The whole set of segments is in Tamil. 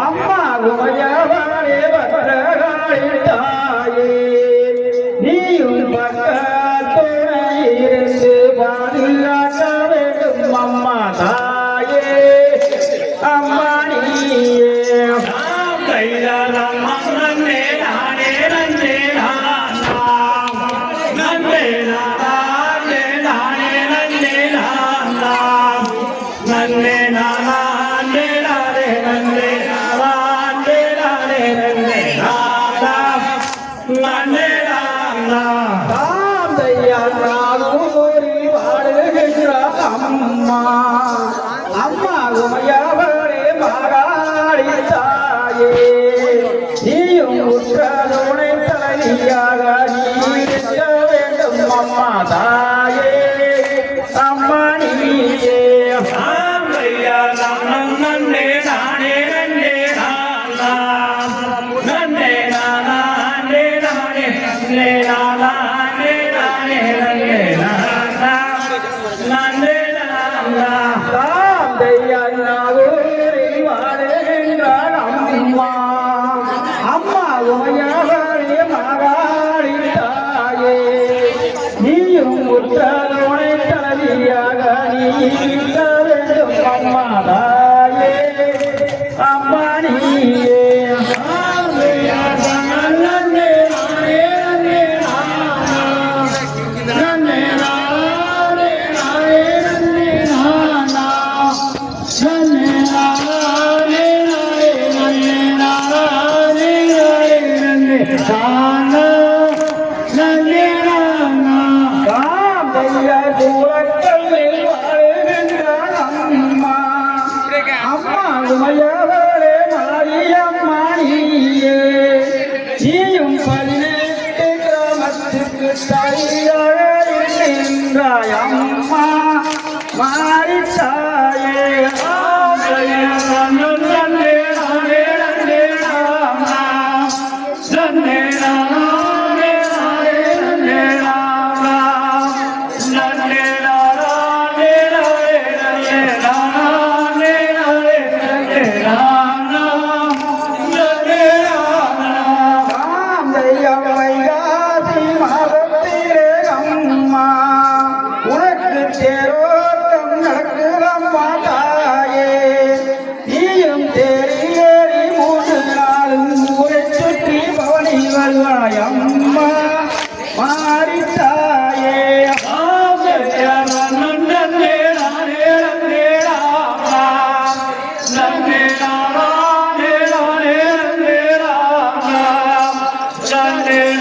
அம்மா உமையவனே வரகாளித்தாயே நீ உன் பக்கத்துணை இருந்து பாதுகாக்க வேண்டும் அம்மா தாயே அம்மா நீயே. கையால் அம்மா நீயும் உற்றாத உனை தலையாக Obrigado. Maya.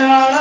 Yeah.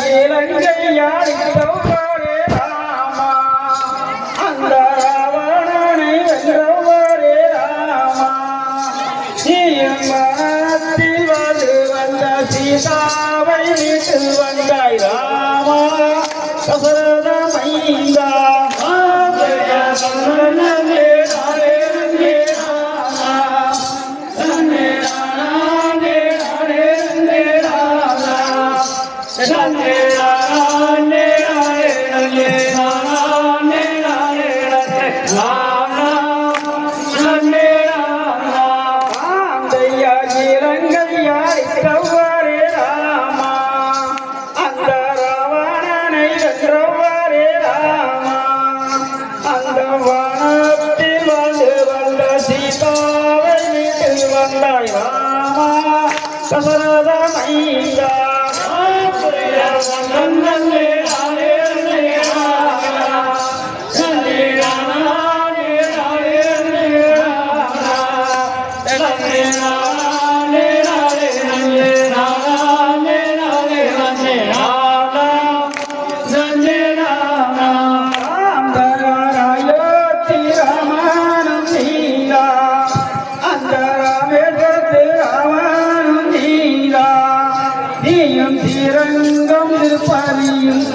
Vậy là cái? సమరదమైందా నన్నే പരിയുക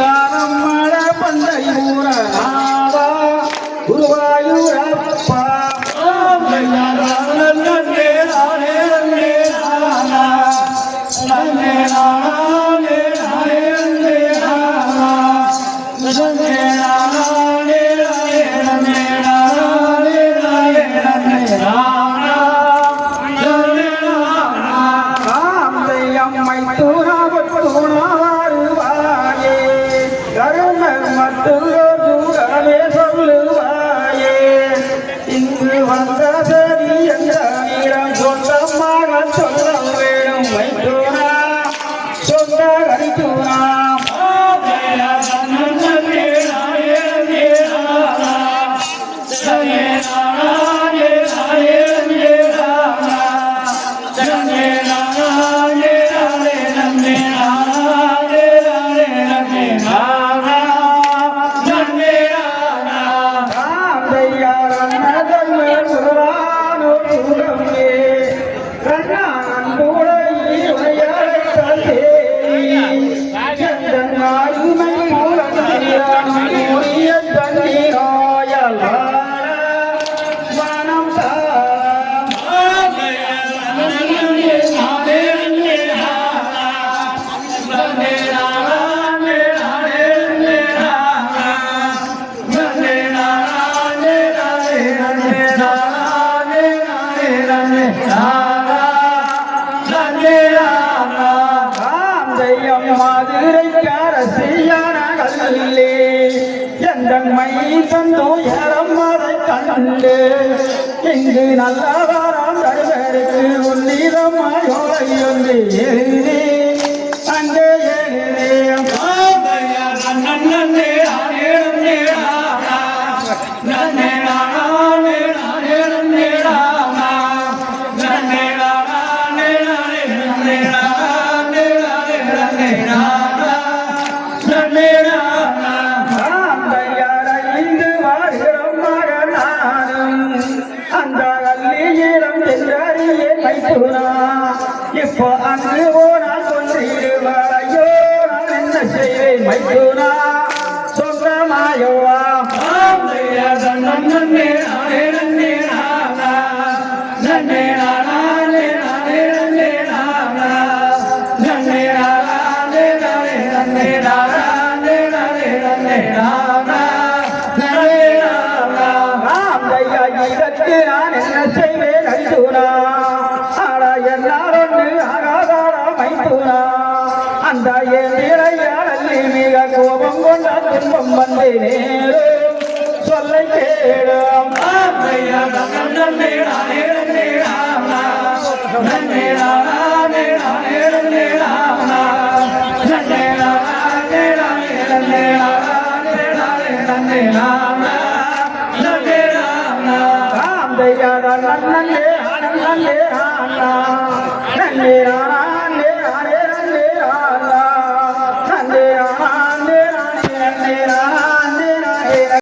எந்தன்மை தந்தோயரம் அதை கண்டு. இங்கு நல்லவாரம் தருவருக்கு உன்னிதமாயோலை ஒன்று எழுதி இப்போ அங்கு போனால் கொன்றிடுவார் ஐயோ நான் என்ன செய்வேன் மைத்துனா சொந்தமாயோவா துன்பம் வந்து நேரும் சொல்லை கேடும் நன்னே